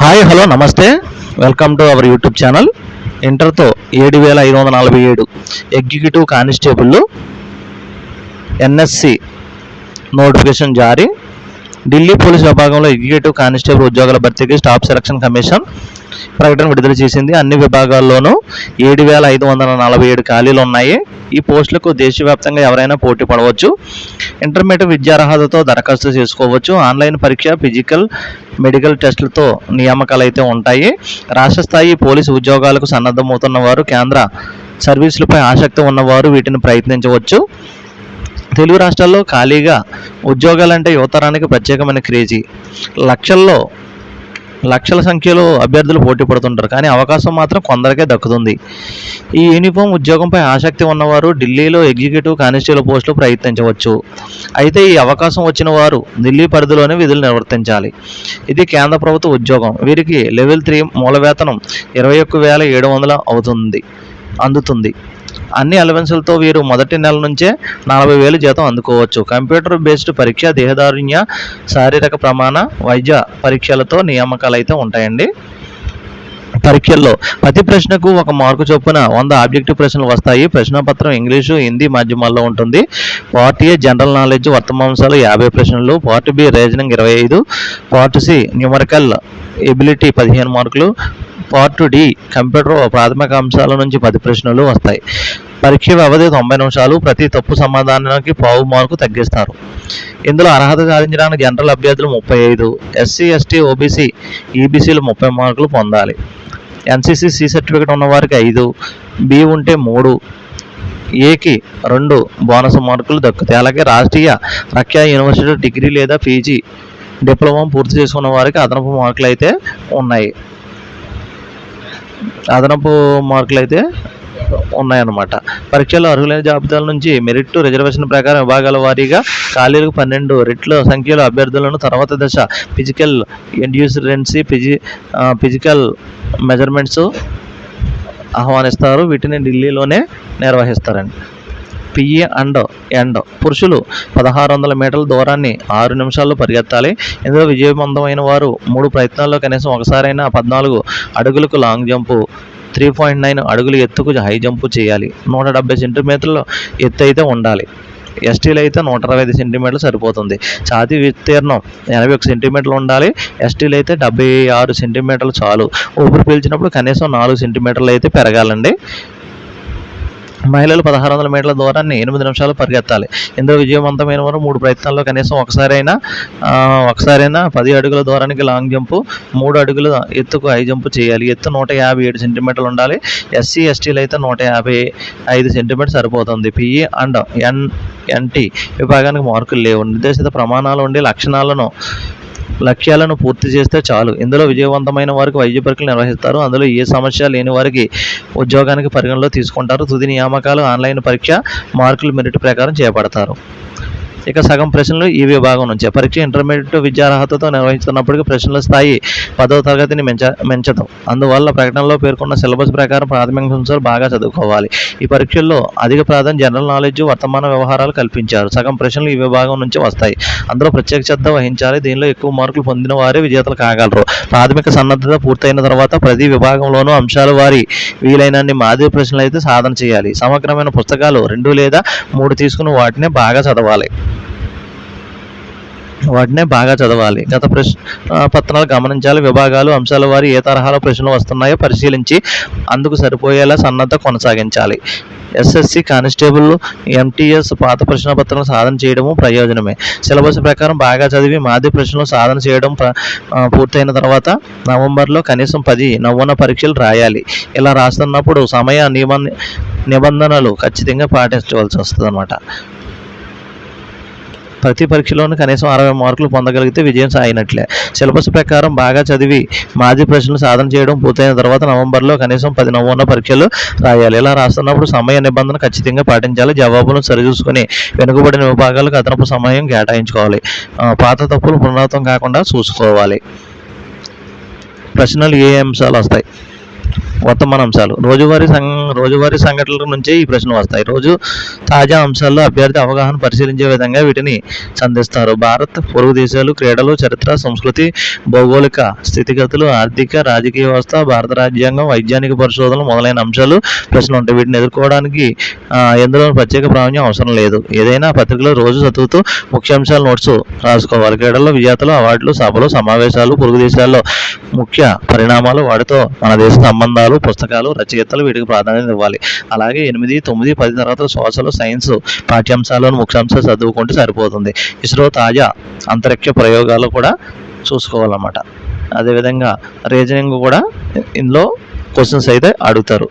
Hi hello నమస్తే. Welcome to our YouTube channel ఇంటర్తో ఏడు వేల ఐదు వందల నలభై ఏడు ఎగ్జిక్యూటివ్ కానిస్టేబుల్ ఎన్ఎస్సి నోటిఫికేషన్ జారీ. ఢిల్లీ పోలీస్ విభాగంలో ఎగ్జిక్యూటివ్ కానిస్టేబుల్ ఉద్యోగాల భర్తీకి స్టాఫ్ సెలక్షన్ కమిషన్ ప్రకటన విడుదల చేసింది. అన్ని విభాగాల్లోనూ ఏడు వేల ఐదు వందల నలభై ఏడు ఖాళీలు ఉన్నాయి. ఈ పోస్టులకు దేశవ్యాప్తంగా ఎవరైనా పోటీ పడవచ్చు. ఇంటర్మీడియట్ విద్యార్హతతో దరఖాస్తు చేసుకోవచ్చు. ఆన్లైన్ పరీక్ష ఫిజికల్ మెడికల్ టెస్టులతో నియామకాలు అయితే ఉంటాయి. రాష్ట్ర స్థాయి పోలీసు ఉద్యోగాలకు సన్నద్ధమవుతున్న వారు కేంద్ర సర్వీసులపై ఆసక్తి ఉన్నవారు వీటిని ప్రయత్నించవచ్చు. తెలుగు రాష్ట్రాల్లో ఖాళీగా ఉద్యోగాలంటే యువతరానికి ప్రత్యేకమైన క్రేజీ. లక్షల్లో లక్షల సంఖ్యలో అభ్యర్థులు పోటీ పడుతుంటారు. కానీ అవకాశం మాత్రం కొందరికే దక్కుతుంది. ఈ యూనిఫామ్ ఉద్యోగంపై ఆసక్తి ఉన్నవారు ఢిల్లీలో ఎగ్జిక్యూటివ్ కానిస్టేబుల్ పోస్టులు ప్రయత్నించవచ్చు. అయితే ఈ అవకాశం వచ్చిన వారు ఢిల్లీ పరిధిలోనే విధులు నిర్వర్తించాలి. ఇది కేంద్ర ప్రభుత్వ ఉద్యోగం. వీరికి లెవెల్ త్రీ మూల వేతనం ఇరవై ఒక్క వేల ఏడు వందల అవుతుంది అందుతుంది. అన్ని అలవెన్సులతో వీరు మొదటి నెల నుంచే నలభై వేలు జీతం అందుకోవచ్చు. కంప్యూటర్ బేస్డ్ పరీక్ష దేహదారుణ్య శారీరక ప్రమాణ వైద్య పరీక్షలతో నియామకాలు అయితే ఉంటాయండి. పరీక్షల్లో ప్రతి ప్రశ్నకు ఒక మార్కు చొప్పున వంద ఆబ్జెక్టివ్ ప్రశ్నలు వస్తాయి. ప్రశ్నపత్రం ఇంగ్లీషు హిందీ మాధ్యమాల్లో ఉంటుంది. పార్ట్ ఏ జనరల్ నాలెడ్జ్ వర్తమాంశాలు యాభై ప్రశ్నలు. పార్ట్ బి రీజనింగ్ ఇరవై ఐదు. పార్ట్ సి న్యూమరికల్ ఎబిలిటీ పదిహేను మార్కులు. పార్ట్ డి కంప్యూటర్ ప్రాథమిక అంశాల నుంచి పది ప్రశ్నలు వస్తాయి. పరీక్ష వ్యవధి తొంభై నిమిషాలు ప్రతి తప్పు సమాధానానికి పావు మార్కు తగ్గిస్తారు. ఇందులో అర్హత సాధించడానికి జనరల్ అభ్యర్థులు ముప్పై ఐదు ఎస్సీ ఎస్టీ ఓబీసీ ఈబీసీలు ముప్పై మార్కులు పొందాలి. ఎన్సీసీ సి సర్టిఫికేట్ ఉన్నవారికి ఐదు బి ఉంటే మూడు ఏకి రెండు బోనస్ మార్కులు దక్కుతాయి. అలాగే రాష్ట్రీయ రక్షా యూనివర్సిటీ డిగ్రీ లేదా పీజీ డిప్లొమా పూర్తి చేసుకున్న వారికి అదనపు మార్కులు అయితే ఉన్నాయి. అదనపు మార్కులు అయితే ఉన్నాయన్నమాట. పరీక్షలో అర్హులైన జాబితాల నుంచి మెరిట్ రిజర్వేషన్ ప్రకారం విభాగాల వారీగా ఖాళీలకు పన్నెండు రెట్ల సంఖ్యలో అభ్యర్థులను తర్వాత దశ ఫిజికల్ ఎండ్యూరెన్సీ ఫిజి ఫిజికల్ మెజర్మెంట్స్ ఆహ్వానిస్తారు. వీటిని ఢిల్లీలోనే నిర్వహిస్తారండి పిఈ అండ్ ఎండ్ పురుషులు పదహారు వందల మీటర్ల దూరాన్ని ఆరు నిమిషాల్లో పరిగెత్తాలి. ఇందులో విజయవంతమైన వారు మూడు ప్రయత్నాల్లో కనీసం ఒకసారైనా పద్నాలుగు అడుగులకు long jump three point nine అడుగులు ఎత్తుకు హై జంపు చేయాలి. నూట డెబ్బై సెంటీమీటర్లు ఎత్తు అయితే ఉండాలి. ఎస్టీలు అయితే నూట అరవై ఐదు సెంటీమీటర్లు సరిపోతుంది. ఛాతీ విస్తీర్ణం ఎనభై ఒక సెంటీమీటర్లు ఉండాలి. ఎస్టీలు అయితే డెబ్బై ఆరు సెంటీమీటర్లు చాలు. ఊపిరి పీల్చినప్పుడు కనీసం నాలుగు సెంటీమీటర్లు అయితే పెరగాలండి. మహిళలు పదహారు వందల మీటర్ల దూరాన్ని ఎనిమిది నిమిషాలు పరిగెత్తాలి. ఇందులో విజయవంతమైన వారు మూడు ప్రయత్నాల్లో కనీసం ఒకసారైనా ఒకసారైనా పది అడుగుల దూరానికి లాంగ్ జంపు మూడు అడుగుల ఎత్తుకు హై జంప్ చేయాలి. ఎత్తు నూట యాభై ఏడు సెంటీమీటర్లు ఉండాలి. ఎస్సీ ఎస్టీలు అయితే నూట యాభై ఐదు సెంటీమీటర్ సరిపోతుంది. పిఈ అండ్ ఎన్ ఎన్టీ విభాగానికి మార్కులు లేవు. నిర్దేశిత ప్రమాణాలు ఉండి లక్షణాలను లక్ష్యాలను పూర్తి చేస్తే చాలు. ఇందులో విజయవంతమైన వారికి వైద్య పరీక్షలు నిర్వహిస్తారు. అందులో ఏ సమస్య లేని వారికి ఉద్యోగానికి పరిగణలో తీసుకుంటారు. తుది నియామకాలు ఆన్లైన్ పరీక్ష మార్కులు మెరిట్ ప్రకారం చేపడతారు. ఇక సగం ప్రశ్నలు ఈ విభాగం నుంచే. పరీక్ష ఇంటర్మీడియట్ విద్యార్హతతో నిర్వహిస్తున్నప్పటికీ ప్రశ్నల స్థాయి పదవ తరగతిని పెంచ పెంచదు అందువల్ల ప్రకటనలో పేర్కొన్న సిలబస్ ప్రకారం ప్రాథమిక అంశాలు బాగా చదువుకోవాలి. ఈ పరీక్షల్లో అధిక ప్రాధాన్యం జనరల్ నాలెడ్జ్ వర్తమాన వ్యవహారాలు కల్పించారు. సగం ప్రశ్నలు ఈ విభాగం నుంచి వస్తాయి. అందులో ప్రత్యేక శ్రద్ధ వహించాలి. దీనిలో ఎక్కువ మార్కులు పొందిన వారే విజేతలు కాగలరు. ప్రాథమిక సన్నద్ధత పూర్తయిన తర్వాత ప్రతి విభాగంలోనూ అంశాలు వారి వీలైనన్ని మాదిరి ప్రశ్నలు అయితే సాధన చేయాలి. సమగ్రమైన పుస్తకాలు రెండు లేదా మూడు తీసుకుని వాటినే బాగా చదవాలి. వాటినే బాగా చదవాలి. గత ప్రశ్న పత్రాలు గమనించాలి. విభాగాలు అంశాల వారి ఏ తరహాలో ప్రశ్నలు వస్తున్నాయో పరిశీలించి అందుకు సరిపోయేలా సన్నద్ధ కొనసాగించాలి. ఎస్ఎస్సి కానిస్టేబుల్ ఎంటీఎస్ పాత ప్రశ్న పత్రాలను సాధన చేయడము ప్రయోజనమే. సిలబస్ ప్రకారం బాగా చదివి మాది ప్రశ్నలు సాధన చేయడం పూర్తయిన తర్వాత నవంబర్లో కనీసం పది నమూనా పరీక్షలు రాయాలి. ఇలా రాస్తున్నప్పుడు సమయ నియమ నిబంధనలు ఖచ్చితంగా పాటించవలసి వస్తుంది ప్రతి పరీక్షలోనూ కనీసం అరవై మార్కులు పొందగలిగితే విజయం సాగినట్లే. సిలబస్ ప్రకారం బాగా చదివి మాజీ ప్రశ్నలు సాధన చేయడం పూర్తయిన తర్వాత నవంబర్లో కనీసం పది నమూనా పరీక్షలు రాయాలి. ఇలా రాస్తున్నప్పుడు సమయ నిబంధన ఖచ్చితంగా పాటించాలి. జవాబులను సరిచూసుకొని వెనుకబడిన విభాగాలకు అదనపు సమయం కేటాయించుకోవాలి. పాత తప్పులు పునరావృతం కాకుండా చూసుకోవాలి. ప్రశ్నలు ఏ అంశాలు వస్తాయి? వర్తమాన అంశాలు రోజువారీ సంఘ రోజువారీ సంఘటనల నుంచే ఈ ప్రశ్నలు వస్తాయి. రోజు తాజా అంశాల్లో అభ్యర్థి అవగాహన పరిశీలించే విధంగా వీటిని సంధిస్తారు. భారత్ పొరుగు దేశాలు క్రీడలు చరిత్ర సంస్కృతి భౌగోళిక స్థితిగతులు ఆర్థిక రాజకీయ వ్యవస్థ భారత రాజ్యాంగం వైజ్ఞానిక పరిశోధనలు మొదలైన అంశాలు ప్రశ్నలు ఉంటాయి. వీటిని ఎదుర్కోవడానికి ఎందులో ప్రత్యేక ప్రావీణ్యం అవసరం లేదు. ఏదైనా పత్రికలో రోజు చదువుతూ ముఖ్యాంశాలు నోట్స్ రాసుకోవాలి. క్రీడల్లో విజేతలు అవార్డులు సభలు సమావేశాలు పొరుగు దేశాల్లో ముఖ్య పరిణామాలు వాటితో మన దేశ సంబంధాలు పుస్తకాలు రచయితలు వీటికి ప్రాధాన్యత ఇవ్వాలి. అలాగే ఎనిమిది తొమ్మిది పది తర్వాత సోషల్ సైన్స్ పాఠ్యాంశాలను ముఖ్యాంశాలు చదువుకుంటే సరిపోతుంది. ఇస్రో తాజా అంతరిక్ష ప్రయోగాలు కూడా చూసుకోవాలన్నమాట. అదేవిధంగా రీజనింగ్ కూడా ఇందులో క్వశ్చన్స్ అయితే అడుగుతారు.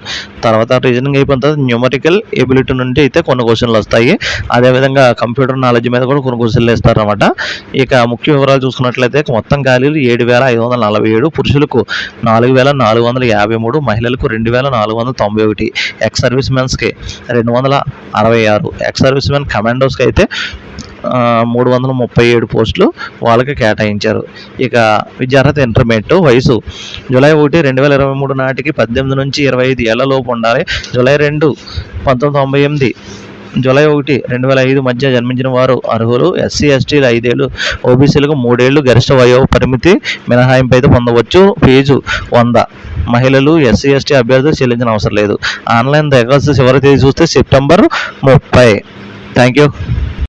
తర్వాత రీజనింగ్ అయిపోయిన తర్వాత న్యూమరికల్ ఎబిలిటీ నుండి అయితే కొన్ని క్వశ్చన్లు వస్తాయి. అదేవిధంగా కంప్యూటర్ నాలెడ్జ్ మీద కూడా కొన్ని క్వశ్చన్లు ఇస్తారు అనమాట ఇక ముఖ్య వివరాలు చూసుకున్నట్లయితే మొత్తం ఖాళీలు ఏడు వేల ఐదు వందల నలభై ఏడు పురుషులకు నాలుగు వేల నాలుగు వందల యాభై మూడు మహిళలకు రెండు వేల నాలుగు వందల తొంభై ఒకటి. ఎక్స్ సర్వీస్ మెన్స్కి రెండు వందల అరవై ఆరు. ఎక్స్ సర్వీస్ మెన్ కమాండోస్కి అయితే మూడు వందల ముప్పై ఏడు పోస్టులు వాళ్ళకి కేటాయించారు. ఇక విద్యార్హత ఇంటర్మీడియట్ వయసు జూలై ఒకటి రెండు వేల ఇరవై మూడు నాటికి పద్దెనిమిది నుంచి ఇరవై ఐదు ఏళ్ళలోపు ఉండాలి. జూలై రెండు పంతొమ్మిది తొంభై ఎనిమిది జూలై ఒకటి రెండు వేల ఐదు మధ్య జన్మించిన వారు అర్హులు. ఎస్సీ ఎస్టీలు ఐదేళ్ళు ఓబీసీలకు మూడేళ్ళు గరిష్ట వయో పరిమితి మినహాయింపు అయితే పొందవచ్చు. ఫీజు వంద. మహిళలు ఎస్సీ ఎస్టీ అభ్యర్థులు చెల్లించిన అవసరం లేదు. ఆన్లైన్ దరఖాస్తు చివరి తేదీ చూస్తే సెప్టెంబర్ ముప్పై. Thank you